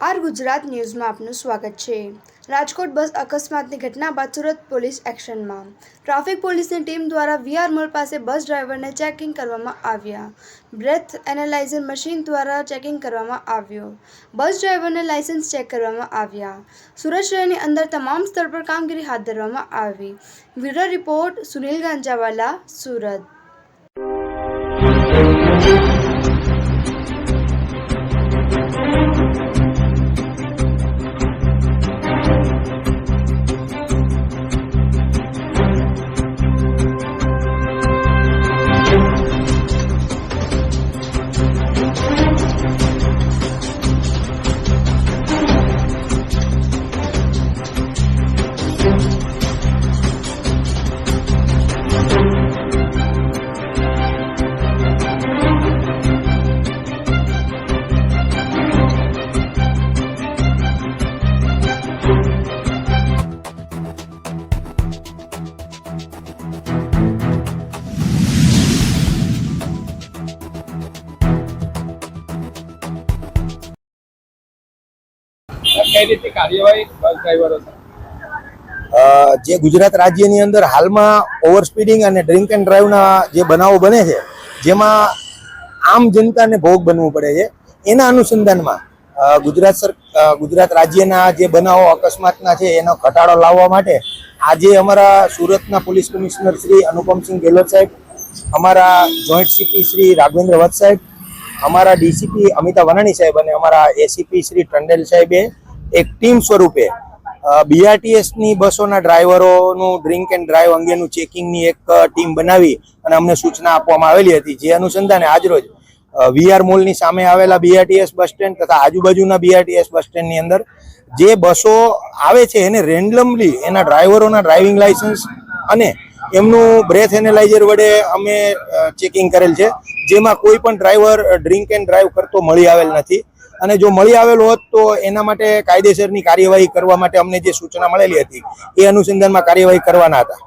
R Gujarat ન્યૂઝમાં આપનું સ્વાગત છે. રાજકોટ બસ અકસ્માતની ઘટના બાદ સુરત પોલીસ એક્શનમાં. ટ્રાફિક પોલીસની ટીમ દ્વારા વીઆર મોલ પાસે બસ ડ્રાઈવરને ચેકિંગ કરવામાં આવ્યા. બ્રેથ એનાલાઇઝર મશીન દ્વારા ચેકિંગ કરવામાં આવ્યું. બસ ડ્રાઈવરને લાયસન્સ ચેક કરવામાં આવ્યા. સુરત શહેરની અંદર તમામ સ્તર પર કામગીરી હાથ ધરવામાં આવી. Bureau report, Sunil Ganjawala, Surat. જે ગુજરાત રાજ્યની અંદર હાલમાં ઓવર સ્પીડિંગ અને ડ્રિંક એન્ડ ડ્રાઈવના જે બનાવો બને છે, જેમાં આમ જનતાને ભોગ બનવું પડે છે, એના અનુસંધાનમાં ગુજરાત સર ગુજરાત રાજ્યના જે બનાવો અકસ્માતના છે, એનો ઘટાડો લાવવા માટે આજે અમારા સુરતના પોલીસ કમિશનર શ્રી અનુપમસિંહ ગેહલોત સાહેબ, અમારા જોઈન્ટ સીપી શ્રી રાઘવેન્દ્ર વત્સ સાહેબ, અમારા ડીસીપી અમિતા વનાણી સાહેબ અને અમારા એસીપી શ્રી ટંડેલ સાહેબે એક ટીમ સ્વરૂપે બીઆરટીએસની બસોના ડ્રાઈવરોનું ડ્રિંક એન્ડ ડ્રાઈવ અંગેનું ચેકિંગની એક ટીમ બનાવી અને અમને સૂચના આપવામાં આવેલી હતી. જે અનુસંધાને આજરોજ વીઆર મોલની સામે આવેલા બીઆરટીએસ બસ સ્ટેન્ડ તથા આજુબાજુના બીઆરટીએસ બસ સ્ટેન્ડની અંદર જે બસો આવે છે એને રેન્ડમલી એના ડ્રાઈવરોના ડ્રાઇવિંગ લાયસન્સ અને એમનું બ્રેથ એનેલાઇઝર વડે અમે ચેકિંગ કરેલ છે. જેમાં કોઈ પણ ડ્રાઈવર ડ્રિંક એન્ડ ડ્રાઈવ કરતો મળી આવેલ નથી. અને જો મળી આવેલો હોત તો એના માટે કાયદેસરની કાર્યવાહી કરવા માટે અમને જે સૂચના મળેલી હતી, એ અનુસંધાનમાં કાર્યવાહી કરવાના હતા.